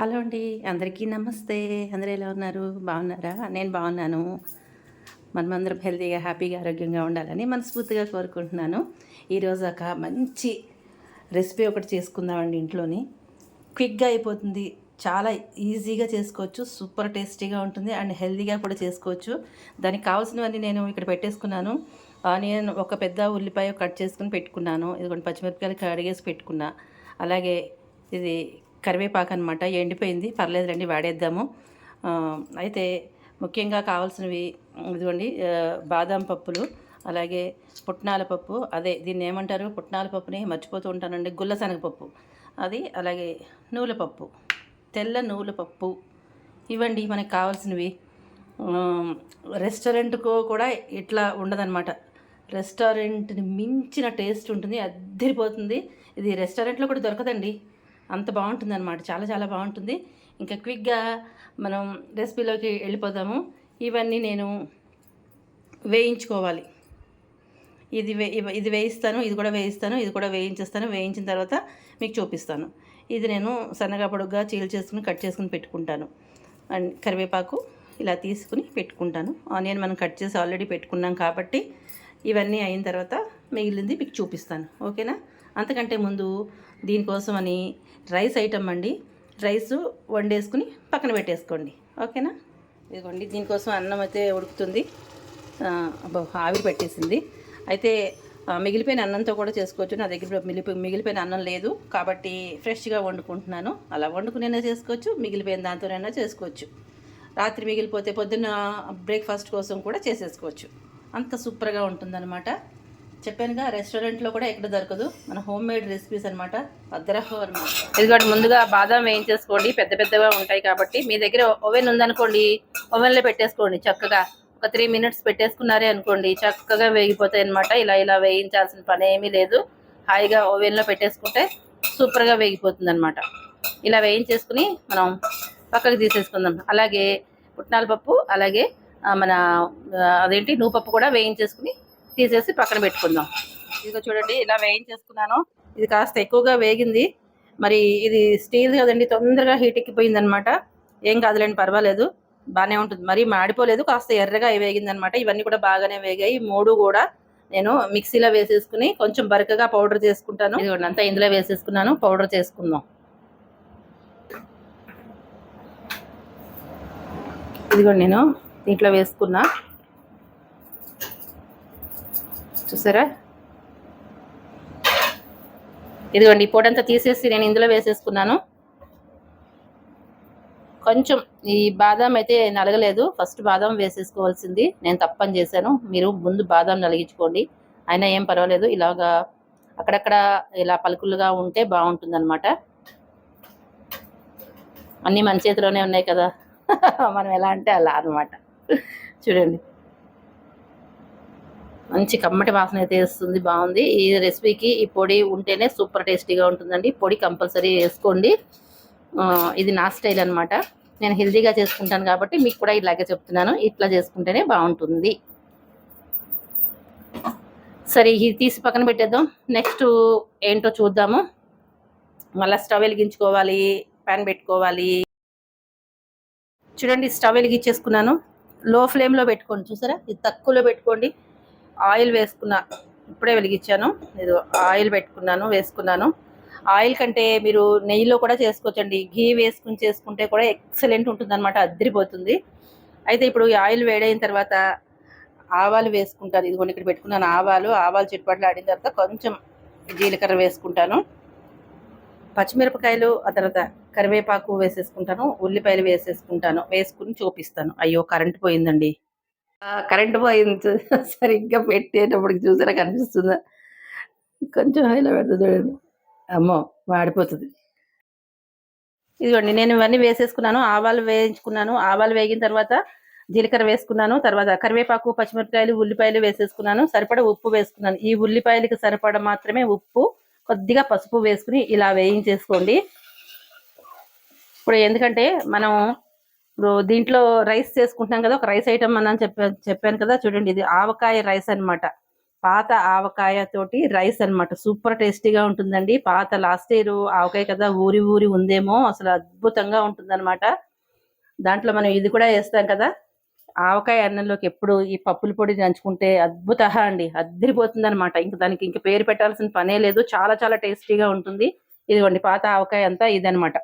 Hello అండి అందరికీ నమస్తే. అందరూ ఎలా ఉన్నారు? బాగున్నారా? నేను బాగున్నాను. మనమందరం హెల్తీగా హ్యాపీగా ఆరోగ్యంగా ఉండాలని మనస్ఫూర్తిగా కోరుకుంటున్నాను. ఈరోజు ఒక మంచి రెసిపీ ఒకటి చేసుకుందామండి ఇంట్లోని. క్విక్గా అయిపోతుంది. చాలా ఈజీగా చేసుకోవచ్చు. సూపర్ టేస్టీగా ఉంటుంది. అండ్ హెల్తీగా కూడా చేసుకోవచ్చు. దానికి కావాల్సినవన్నీ నేను ఇక్కడ పెట్టేసుకున్నాను. ఆనియన్ ఒక పెద్ద ఉల్లిపాయ కట్ చేసుకుని పెట్టుకున్నాను. ఇదిగోండి పచ్చిమిరపకాయలు కడిగేసి పెట్టుకున్నా. అలాగే ఇది కరివేపాకు అనమాట ఎండిపోయింది. పర్లేదులేండి వాడేద్దాము. అయితే ముఖ్యంగా కావాల్సినవి ఇదిగోండి బాదం పప్పులు అలాగే పుట్నాల పప్పు. అదే దీన్ని ఏమంటారు? పుట్నాల పప్పుని మర్చిపోతూ ఉంటానండి. గుల్ల శనగపప్పు అది అలాగే నూల పప్పు. తెల్ల నూల పప్పు. ఇవ్వండి మనకు కావాల్సినవి. రెస్టారెంట్కు కూడా ఇట్లా ఉండదన్నమాట. రెస్టారెంట్ని మించిన టేస్ట్ ఉంటుంది అద్దరిపోతుంది. ఇది రెస్టారెంట్లో కూడా దొరకదండి. అంత బాగుంటుంది అనమాట చాలా చాలా బాగుంటుంది. ఇంకా క్విక్గా మనం రెసిపీలోకి వెళ్ళిపోదాము. ఇవన్నీ నేను వేయించుకోవాలి. ఇది వే ఇది వేయిస్తాను ఇది కూడా వేయిస్తాను ఇది కూడా వేయించేస్తాను. వేయించిన తర్వాత మీకు చూపిస్తాను. ఇది నేను సన్నగా పొడుగ్గా చీల్ చేసుకుని కట్ చేసుకుని పెట్టుకుంటాను. అండ్ కరివేపాకు ఇలా తీసుకుని పెట్టుకుంటాను. ఆనియన్ మనం కట్ చేసి ఆల్రెడీ పెట్టుకున్నాం కాబట్టి ఇవన్నీ అయిన తర్వాత మిగిలింది మీకు చూపిస్తాను. ఓకేనా? అంతకంటే ముందు దీనికోసమని రైస్ ఐటమ్ అండి. రైస్ వండేసుకుని పక్కన పెట్టేసుకోండి. ఓకేనా? ఇదిగోండి దీనికోసం అన్నం అయితే ఉడుకుతుంది. ఆవిరి పెట్టేసింది. అయితే మిగిలిపోయిన అన్నంతో కూడా చేసుకోవచ్చు. నా దగ్గర మిగిలిపో మిగిలిపోయిన అన్నం లేదు కాబట్టి ఫ్రెష్గా వండుకుంటున్నాను. అలా వండుకునైనా చేసుకోవచ్చు మిగిలిపోయిన దాంతోనైనా చేసుకోవచ్చు. రాత్రి మిగిలిపోతే పొద్దున్న బ్రేక్ఫాస్ట్ కోసం కూడా చేసేసుకోవచ్చు. అంత సూపర్గా ఉంటుందన్నమాట. చెప్పానుగా రెస్టారెంట్లో కూడా ఎక్కడ దొరకదు. మన హోమ్ మేడ్ రెసిపీస్ అనమాట అద్దరహో అనమాట ఇదిగోటి ముందుగా బాదం వేయించేసుకోండి. పెద్ద పెద్దగా ఉంటాయి కాబట్టి. మీ దగ్గర ఓవెన్ ఉందనుకోండి ఓవెన్లో పెట్టేసుకోండి చక్కగా. ఒక త్రీ మినిట్స్ పెట్టేసుకున్నారే అనుకోండి చక్కగా వేగిపోతాయి అనమాట ఇలా ఇలా వేయించాల్సిన పని ఏమీ లేదు. హాయిగా ఓవెన్లో పెట్టేసుకుంటే సూపర్గా వేగిపోతుంది అనమాట ఇలా వేయించేసుకుని మనం పక్కకి తీసేసుకుందాం. అలాగే పుట్నాల పప్పు అలాగే మన అదేంటి నువ్వు పప్పు కూడా వేయించేసుకుని తీసేసి పక్కన పెట్టుకుందాం. ఇదిగో చూడండి ఇలా వేయించేసుకున్నాను. ఇది కాస్త ఎక్కువగా వేగింది. మరి ఇది స్టీల్ కదండి తొందరగా హీట్ ఎక్కిపోయింది అనమాట ఏం కాదులేండి పర్వాలేదు. బాగానే ఉంటుంది. మరి మాడిపోలేదు కాస్త ఎర్రగా వేగింది అనమాట ఇవన్నీ కూడా బాగానే వేగాయి. మూడు కూడా నేను మిక్సీలో వేసేసుకుని కొంచెం బరకగా పౌడర్ చేసుకుంటాను. ఇదిగోండి అంతా ఇందులో వేసేసుకున్నాను. పౌడర్ చేసుకుందాం. ఇదిగోండి నేను దీంట్లో వేసుకున్నా. చూసారా? ఇదిగోండి ఈ పొడంతా అంతా తీసేసి నేను ఇందులో వేసేసుకున్నాను. కొంచెం ఈ బాదం అయితే నలగలేదు. ఫస్ట్ బాదం వేసేసుకోవాల్సింది. నేను తప్పని చేశాను. మీరు ముందు బాదం నలిగించుకోండి. అయినా ఏం పర్వాలేదు. ఇలాగా అక్కడక్కడ ఇలా పలుకులుగా ఉంటే బాగుంటుందన్నమాట. అన్నీ మన చేతిలోనే ఉన్నాయి కదా. మనం ఎలా అంటే అలా అనమాట చూడండి. మంచి కమ్మటి వాసన అయితే వేస్తుంది బాగుంది. ఈ రెసిపీకి ఈ పొడి ఉంటేనే సూపర్ టేస్టీగా ఉంటుందండి. పొడి కంపల్సరీ వేసుకోండి. ఇది నా స్టైల్ అనమాట నేను హెల్తీగా చేసుకుంటాను కాబట్టి మీకు కూడా ఇలాగే చెప్తున్నాను. ఇట్లా చేసుకుంటేనే బాగుంటుంది. సరే ఇది తీసి పక్కన పెట్టేద్దాం. నెక్స్ట్ ఏంటో చూద్దాము. మళ్ళీ స్టవ్ వెలిగించుకోవాలి ప్యాన్ పెట్టుకోవాలి. చూడండి స్టవ్ వెలిగించేసుకున్నాను. లో ఫ్లేమ్లో పెట్టుకోండి. చూసారా? ఇది తక్కువలో పెట్టుకోండి. ఆయిల్ వేసుకున్నా ఇప్పుడే వెలిగించాను. ఇది ఆయిల్ పెట్టుకున్నాను వేసుకున్నాను. ఆయిల్ కంటే మీరు నెయ్యిలో కూడా చేసుకోవచ్చండి. ఘీ వేసుకుని చేసుకుంటే కూడా ఎక్సలెంట్ ఉంటుంది అనమాట అద్దరిపోతుంది. అయితే ఇప్పుడు ఈ ఆయిల్ వేడైన తర్వాత ఆవాలు వేసుకుంటాను. ఇదిగోండి ఇక్కడ పెట్టుకున్నాను ఆవాలు. ఆవాలు చుట్టుపట్లు ఆడిన తర్వాత కొంచెం జీలకర్ర వేసుకుంటాను. పచ్చిమిరపకాయలు ఆ తర్వాత కరివేపాకు వేసేసుకుంటాను. ఉల్లిపాయలు వేసేసుకుంటాను. వేసుకుని చూపిస్తాను. అయ్యో కరెంట్ పోయిందండి. కరెంట్ పోయింది. సరిగ్గా పెట్టేటప్పటికి చూసారా కనిపిస్తుందా? కొంచెం ఇలా పెడుతుంది చూడండి. అమ్మో వాడిపోతుంది. ఇదిగోండి నేను ఇవన్నీ వేసేసుకున్నాను. ఆవాలు వేయించుకున్నాను. ఆవాలు వేగిన తర్వాత జీలకర్ర వేసుకున్నాను. తర్వాత కరివేపాకు పచ్చిమిరపకాయలు ఉల్లిపాయలు వేసేసుకున్నాను. సరిపడ ఉప్పు వేసుకున్నాను. ఈ ఉల్లిపాయలకి సరిపడ మాత్రమే ఉప్పు కొద్దిగా పసుపు వేసుకుని ఇలా వేయించేసుకోండి. ఇప్పుడు ఎందుకంటే మనం ఇప్పుడు దీంట్లో రైస్ చేసుకుంటున్నాం కదా ఒక రైస్ ఐటమ్ అని చెప్పా చెప్పాను కదా చూడండి ఇది ఆవకాయ రైస్ అన్నమాట. పాత ఆవకాయ తోటి రైస్ అన్నమాట. సూపర్ టేస్టీగా ఉంటుందండి. పాత లాస్ట్ ఇయర్ ఆవకాయ కదా ఊరి ఊరి ఉందేమో అసలు అద్భుతంగా ఉంటుందన్నమాట. దాంట్లో మనం ఇది కూడా వేస్తాం కదా ఆవకాయ అన్నంలోకి ఎప్పుడు ఈ పప్పుల పొడి నంచుకుంటే అద్భుత అండి అద్దరిపోతుంది అనమాట దానికి ఇంక పేరు పెట్టాల్సిన పనే లేదు. చాలా చాలా టేస్టీగా ఉంటుంది. ఇదిగోండి పాత ఆవకాయ అంతా ఇదనమాట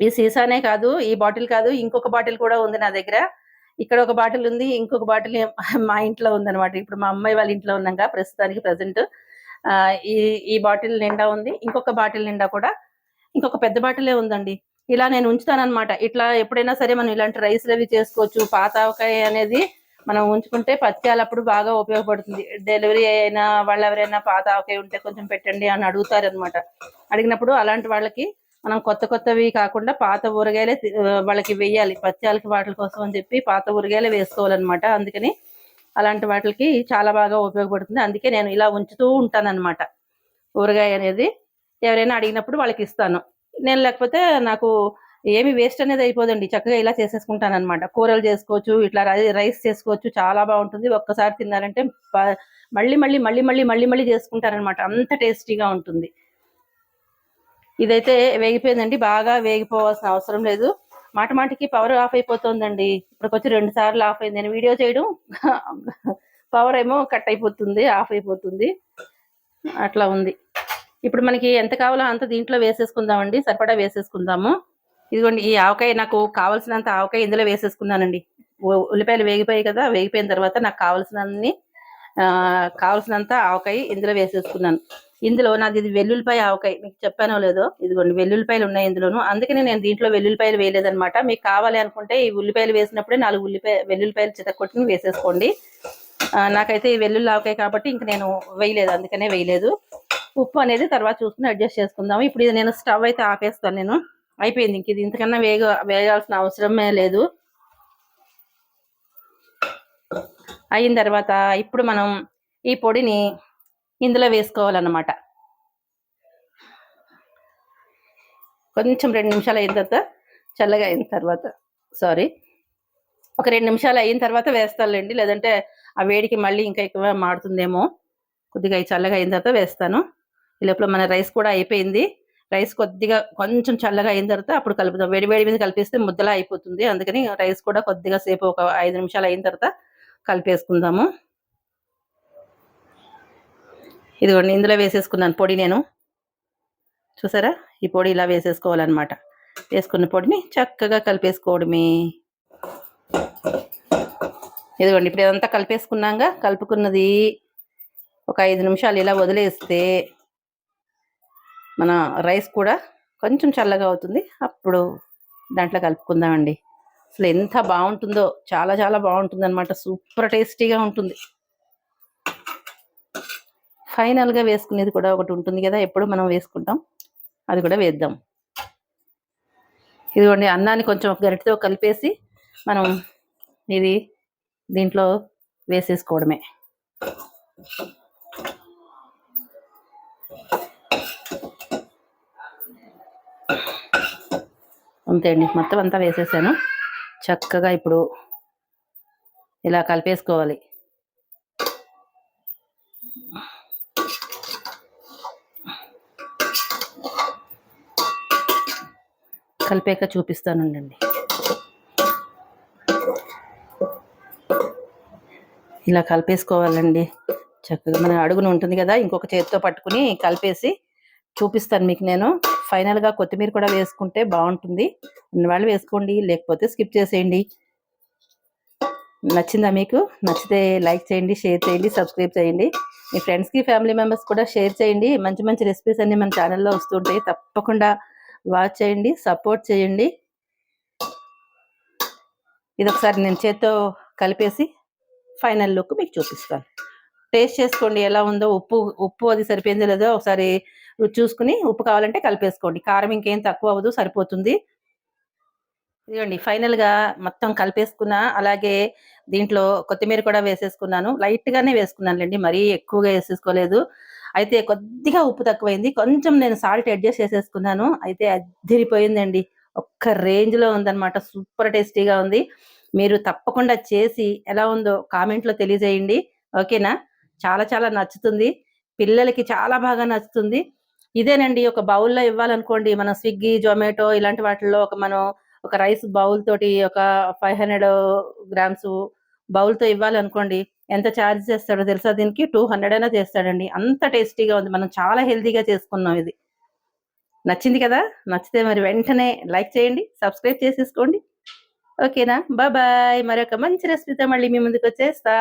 ఈ సీసానే కాదు ఈ బాటిల్ కాదు ఇంకొక బాటిల్ కూడా ఉంది నా దగ్గర. ఇక్కడ ఒక బాటిల్ ఉంది ఇంకొక బాటిల్ మా ఇంట్లో ఉందన్నమాట. ఇప్పుడు మా అమ్మాయి వాళ్ళ ఇంట్లో ఉన్నాక ప్రస్తుతానికి ప్రజెంట్. ఈ ఈ బాటిల్ నిండా ఉంది ఇంకొక బాటిల్ నిండా కూడా. ఇంకొక పెద్ద బాటిలే ఉందండి. ఇలా నేను ఉంచుతానమాట ఇట్లా ఎప్పుడైనా సరే మనం ఇలాంటి రైస్లు అవి చేసుకోవచ్చు. పాత ఆవకాయ అనేది మనం ఉంచుకుంటే పత్యాలప్పుడు బాగా ఉపయోగపడుతుంది. డెలివరీ అయినా వాళ్ళు ఎవరైనా పాత ఆవకాయ ఉంటే కొంచెం పెట్టండి అని అడుగుతారు అనమాట అడిగినప్పుడు అలాంటి వాళ్ళకి మనం కొత్త కొత్తవి కాకుండా పాత ఊరగాయలే వాళ్ళకి వెయ్యాలి పత్యాలకి వాటి కోసం అని చెప్పి పాత ఊరగాయలే వేసుకోవాలన్నమాట. అందుకని అలాంటి వాటికి చాలా బాగా ఉపయోగపడుతుంది. అందుకే నేను ఇలా ఉంచుతూ ఉంటానన్నమాట. ఊరగాయ అనేది ఎవరైనా అడిగినప్పుడు వాళ్ళకి ఇస్తాను. నేను లేకపోతే నాకు ఏమి వేస్ట్ అనేది అయిపోదండి. చక్కగా ఇలా చేసేసుకుంటాను అనమాట కూరలు చేసుకోవచ్చు ఇట్లా రై- రైస్ చేసుకోవచ్చు. చాలా బాగుంటుంది. ఒక్కసారి తిన్నారంటే మళ్ళీ మళ్ళీ మళ్ళీ మళ్ళీ మళ్ళీ మళ్ళీ చేసుకుంటారనమాట అంత టేస్టీగా ఉంటుంది. ఇదైతే వేగిపోయిందండి బాగా వేగిపోవాల్సిన అవసరం లేదు. మాట మాటికి పవర్ ఆఫ్ అయిపోతుందండి. ఇప్పటికొచ్చి రెండు సార్లు ఆఫ్ అయింది. నేను వీడియో చేయడం పవర్ ఏమో కట్ అయిపోతుంది ఆఫ్ అయిపోతుంది. అట్లా ఉంది. ఇప్పుడు మనకి ఎంత కావాలో అంత దీంట్లో వేసేసుకుందామండి. సరిపడా వేసేసుకుందాము. ఇదిగోండి ఈ ఆవకాయ నాకు కావలసినంత ఆవకాయ ఇందులో వేసేసుకున్నానండి. ఉల్లిపాయలు వేగిపోయాయి కదా వేగిపోయిన తర్వాత నాకు కావాల్సినన్ని కావలసినంత ఆవకాయ ఇందులో వేసేసుకున్నాను. ఇందులో నాది ఇది వెల్లుల్లిపాయ ఆవకాయ మీకు చెప్పానో లేదో? ఇదిగోండి వెల్లుల్లిపాయలు ఉన్నాయి ఇందులోను. అందుకనే నేను దీంట్లో వెల్లుల్లిపాయలు వేయలేదనమాట మీకు కావాలి అనుకుంటే ఈ ఉల్లిపాయలు వేసినప్పుడే నాలుగు ఉల్లిపాయ వెల్లుల్లిపాయలు చితక్కొట్టుకుని వేసేసుకోండి. నాకైతే ఈ వెల్లుల్లి ఆవకాయ కాబట్టి ఇంక నేను వేయలేదు అందుకనే వేయలేదు. ఉప్పు అనేది తర్వాత చూసుకుని అడ్జస్ట్ చేసుకుందాము. ఇప్పుడు ఇది నేను స్టవ్ అయితే ఆపేస్తాను నేను. అయిపోయింది ఇంక ఇది. ఇంతకన్నా వేగ వేయాల్సిన అవసరమే లేదు. అయిన తర్వాత ఇప్పుడు మనం ఈ పొడిని ఇందులో వేసుకోవాలన్నమాట. కొంచెం రెండు నిమిషాలు అయిన తర్వాత చల్లగా అయిన తర్వాత సారీ ఒక రెండు నిమిషాలు అయిన తర్వాత వేస్తానులేండి లేదంటే ఆ వేడికి మళ్ళీ ఇంకా ఎక్కువ మాడుతుందేమో. కొద్దిగా చల్లగా అయిన తర్వాత వేస్తాను. ఈ లోపల మన రైస్ కూడా అయిపోయింది. రైస్ కొద్దిగా కొంచెం చల్లగా అయిన తర్వాత అప్పుడు కలుపుతాం. వేడి వేడి మీద కలిపేస్తే ముద్దలా అయిపోతుంది. అందుకని రైస్ కూడా కొద్దిగా సేపు ఒక ఐదు నిమిషాలు అయిన తర్వాత కలిపేసుకుందాము. ఇదిగోండి ఇందులో వేసేసుకున్నాను పొడి నేను. చూసారా? ఈ పొడి ఇలా వేసేసుకోవాలన్నమాట. వేసుకున్న పొడిని చక్కగా కలిపేసుకోవడమే. ఇదిగోండి ఇప్పుడు ఇదంతా కలిపేసుకున్నాక కలుపుకున్నది ఒక ఐదు నిమిషాలు ఇలా వదిలేస్తే మన రైస్ కూడా కొంచెం చల్లగా అవుతుంది. అప్పుడు దాంట్లో కలుపుకుందామండి. అసలు ఎంత బాగుంటుందో చాలా చాలా బాగుంటుంది అనమాట సూపర్ టేస్టీగా ఉంటుంది. ఫైనల్గా వేసుకునేది కూడా ఒకటి ఉంటుంది కదా ఎప్పుడు మనం వేసుకుంటాం. అది కూడా వేద్దాం. ఇదిగోండి అన్నాన్ని కొంచెం గరిటితో కలిపేసి మనం ఇది దీంట్లో వేసేసుకోవడమే. అంతే అండి మొత్తం అంతా వేసేసాను. చక్కగా ఇప్పుడు ఇలా కలిపేసుకోవాలి. కలిపాక చూపిస్తానండి ఇలా కలిపేసుకోవాలండి. చక్కగా మన అడుగున ఉంటుంది కదా ఇంకొక చేతితో పట్టుకుని కలిపేసి చూపిస్తాను మీకు నేను. ఫైనల్గా కొత్తిమీర కూడా వేసుకుంటే బాగుంటుంది. ఉన్నవాళ్ళు వేసుకోండి లేకపోతే స్కిప్ చేసేయండి. నచ్చిందా మీకు? నచ్చితే లైక్ చేయండి షేర్ చేయండి సబ్స్క్రైబ్ చేయండి. మీ ఫ్రెండ్స్కి ఫ్యామిలీ మెంబర్స్ కూడా షేర్ చేయండి. మంచి మంచి రెసిపీస్ అన్ని మన ఛానల్లో వస్తుంటాయి తప్పకుండా వాచ్ చేయండి సపోర్ట్ చేయండి. ఇది ఒకసారి నేను చేత్తో కలిపేసి ఫైనల్ లుక్ మీకు చూపిస్తాను. టేస్ట్ చేసుకోండి ఎలా ఉందో ఉప్పు ఉప్పు అది సరిపోయిందో లేదో ఒకసారి రుచి చూసుకుని ఉప్పు కావాలంటే కలిపేసుకోండి. కారం ఇంకేం తక్కువ అవ్వదు సరిపోతుంది. ఇదిగోండి ఫైనల్గా మొత్తం కలిపేసుకున్నా అలాగే దీంట్లో కొత్తిమీర కూడా వేసేసుకున్నాను. లైట్గానే వేసుకున్నాను వేసుకున్నానులేండి మరీ ఎక్కువగా వేసేసుకోలేదు. అయితే కొద్దిగా ఉప్పు తక్కువైంది. కొంచెం నేను సాల్ట్ అడ్జస్ట్ చేసేసుకున్నాను. అయితే అదిరిపోయిందండి. ఒక్క రేంజ్లో ఉందన్నమాట. సూపర్ టేస్టీగా ఉంది. మీరు తప్పకుండా చేసి ఎలా ఉందో కామెంట్లో తెలియజేయండి. ఓకేనా? చాలా చాలా నచ్చుతుంది. పిల్లలకి చాలా బాగా నచ్చుతుంది. ఇదేనండి. ఒక బౌల్లో ఇవ్వాలనుకోండి. మనం స్విగ్గీ జొమాటో ఇలాంటి వాటిల్లో ఒక మనం ఒక రైస్ బౌల్ తోటి ఒక ఫైవ్ హండ్రెడ్ గ్రామ్స్ బౌల్తో ఇవ్వాలనుకోండి ఎంత ఛార్జ్ చేస్తాడో తెలుసా? దీనికి టూ హండ్రెడ్ అయినా చేస్తాడండి. అంత టేస్టీగా ఉంది. మనం చాలా హెల్తీగా చేసుకున్నాం ఇది. నచ్చింది కదా? నచ్చితే మరి వెంటనే లైక్ చేయండి సబ్స్క్రైబ్ చేసేసుకోండి. ఓకేనా? బాయ్ మరొక మంచి రెసిపీతో మళ్ళీ మీ ముందుకు వచ్చేస్తా.